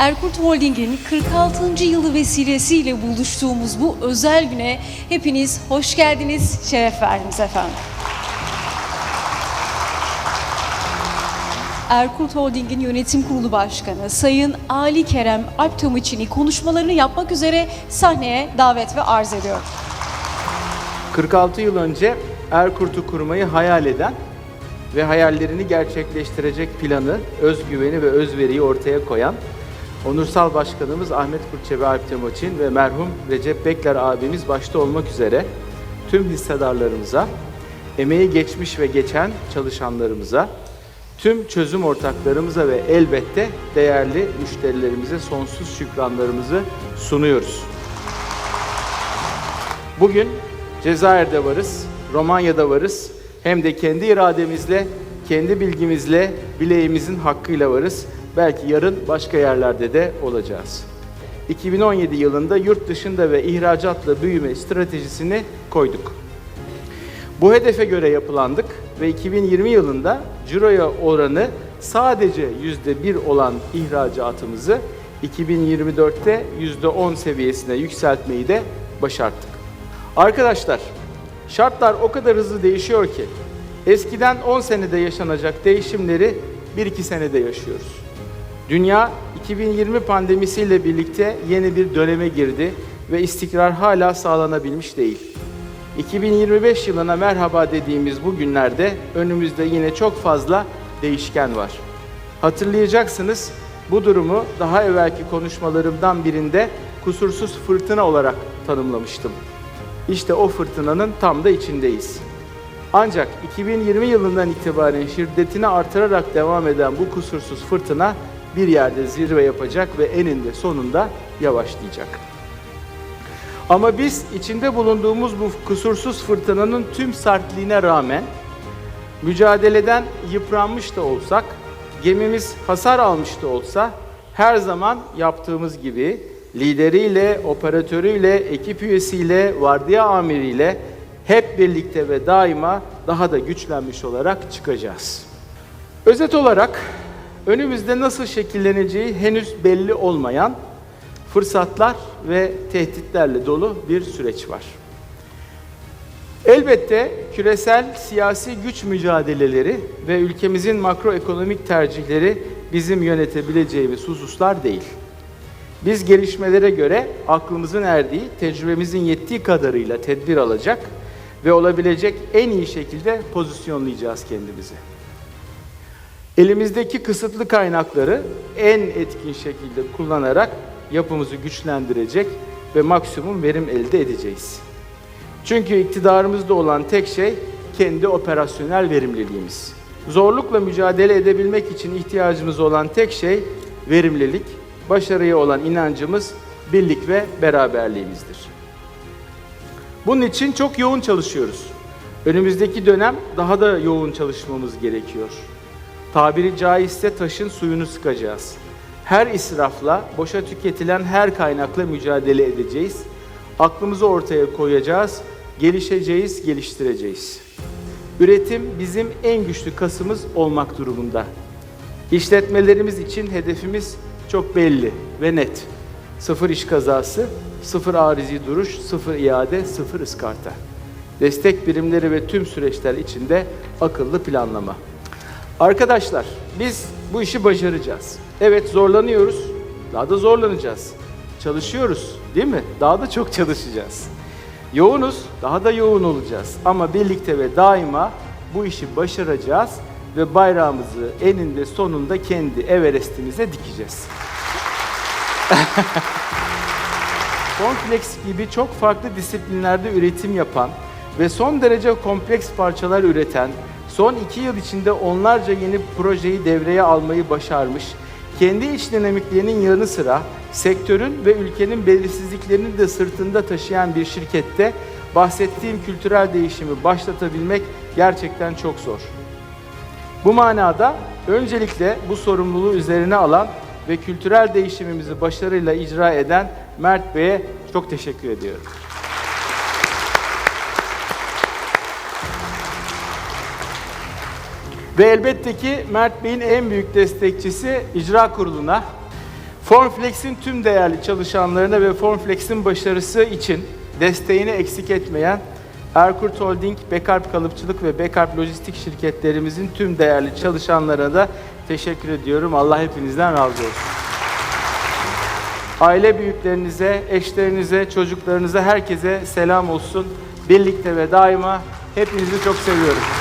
Erkurt Holding'in 46. yılı vesilesiyle buluştuğumuz bu özel güne hepiniz hoş geldiniz, şeref verdiniz efendim. Erkurt Holding'in yönetim kurulu başkanı Sayın Ali Kerem Alptamuçini konuşmalarını yapmak üzere sahneye davet ve arz ediyorum. 46 yıl önce Erkurt'u kurmayı hayal eden ve hayallerini gerçekleştirecek planı, özgüveni ve özveriyi ortaya koyan Onursal Başkanımız Ahmet Kurtçebi Alp Temoçin ve merhum Recep Bekler abimiz başta olmak üzere tüm hissedarlarımıza, emeği geçmiş ve geçen çalışanlarımıza, tüm çözüm ortaklarımıza ve elbette değerli müşterilerimize sonsuz şükranlarımızı sunuyoruz. Bugün Cezayir'de varız, Romanya'da varız. Hem de kendi irademizle, kendi bilgimizle, bileğimizin hakkıyla varız. Belki yarın başka yerlerde de olacağız. 2017 yılında yurt dışında ve ihracatla büyüme stratejisini koyduk. Bu hedefe göre yapılandık ve 2020 yılında ciroya oranı sadece %1 olan ihracatımızı 2024'te %10 seviyesine yükseltmeyi de başardık. Arkadaşlar, şartlar o kadar hızlı değişiyor ki eskiden 10 senede yaşanacak değişimleri 1-2 senede yaşıyoruz. Dünya 2020 pandemisiyle birlikte yeni bir döneme girdi ve istikrar hala sağlanabilmiş değil. 2025 yılına merhaba dediğimiz bu günlerde önümüzde yine çok fazla değişken var. Hatırlayacaksınız bu durumu daha evvelki konuşmalarımdan birinde kusursuz fırtına olarak tanımlamıştım. İşte o fırtınanın tam da içindeyiz. Ancak 2020 yılından itibaren şiddetini artırarak devam eden bu kusursuz fırtına bir yerde zirve yapacak ve eninde sonunda yavaşlayacak. Ama biz içinde bulunduğumuz bu kusursuz fırtınanın tüm sertliğine rağmen mücadeleden yıpranmış da olsak, gemimiz hasar almış da olsa her zaman yaptığımız gibi lideriyle, operatörüyle, ekip üyesiyle, vardiya amiriyle hep birlikte ve daima daha da güçlenmiş olarak çıkacağız. Özet olarak önümüzde nasıl şekilleneceği henüz belli olmayan fırsatlar ve tehditlerle dolu bir süreç var. Elbette küresel siyasi güç mücadeleleri ve ülkemizin makroekonomik tercihleri bizim yönetebileceğimiz hususlar değil. Biz gelişmelere göre aklımızın erdiği, tecrübemizin yettiği kadarıyla tedbir alacak ve olabilecek en iyi şekilde pozisyonlayacağız kendimizi. Elimizdeki kısıtlı kaynakları en etkin şekilde kullanarak yapımızı güçlendirecek ve maksimum verim elde edeceğiz. Çünkü iktidarımızda olan tek şey kendi operasyonel verimliliğimiz. Zorlukla mücadele edebilmek için ihtiyacımız olan tek şey verimlilik, başarıya olan inancımız, birlik ve beraberliğimizdir. Bunun için çok yoğun çalışıyoruz. Önümüzdeki dönem daha da yoğun çalışmamız gerekiyor. Tabiri caizse taşın suyunu sıkacağız. Her israfla, boşa tüketilen her kaynakla mücadele edeceğiz. Aklımızı ortaya koyacağız, gelişeceğiz, geliştireceğiz. Üretim bizim en güçlü kasımız olmak durumunda. İşletmelerimiz için hedefimiz çok belli ve net. Sıfır iş kazası, sıfır arizi duruş, sıfır iade, sıfır ıskarta. Destek birimleri ve tüm süreçler içinde akıllı planlama. Arkadaşlar, biz bu işi başaracağız. Evet zorlanıyoruz, daha da zorlanacağız. Çalışıyoruz, değil mi? Daha da çok çalışacağız. Yoğunuz, daha da yoğun olacağız. Ama birlikte ve daima bu işi başaracağız ve bayrağımızı eninde sonunda kendi Everest'imize dikeceğiz. Kompleks gibi çok farklı disiplinlerde üretim yapan ve son derece kompleks parçalar üreten, son iki yıl içinde onlarca yeni projeyi devreye almayı başarmış, kendi iç dinamiklerinin yanı sıra sektörün ve ülkenin belirsizliklerini de sırtında taşıyan bir şirkette bahsettiğim kültürel değişimi başlatabilmek gerçekten çok zor. Bu manada öncelikle bu sorumluluğu üzerine alan ve kültürel değişimimizi başarıyla icra eden Mert Bey'e çok teşekkür ediyorum. Ve elbette ki Mert Bey'in en büyük destekçisi icra kuruluna, Formflex'in tüm değerli çalışanlarına ve Formflex'in başarısı için desteğini eksik etmeyen Erkurt Holding, Bekarp Kalıpçılık ve Bekarp Lojistik şirketlerimizin tüm değerli çalışanlarına da teşekkür ediyorum. Allah hepinizden razı olsun. Aile büyüklerinize, eşlerinize, çocuklarınıza, herkese selam olsun. Birlikte ve daima hepinizi çok seviyorum.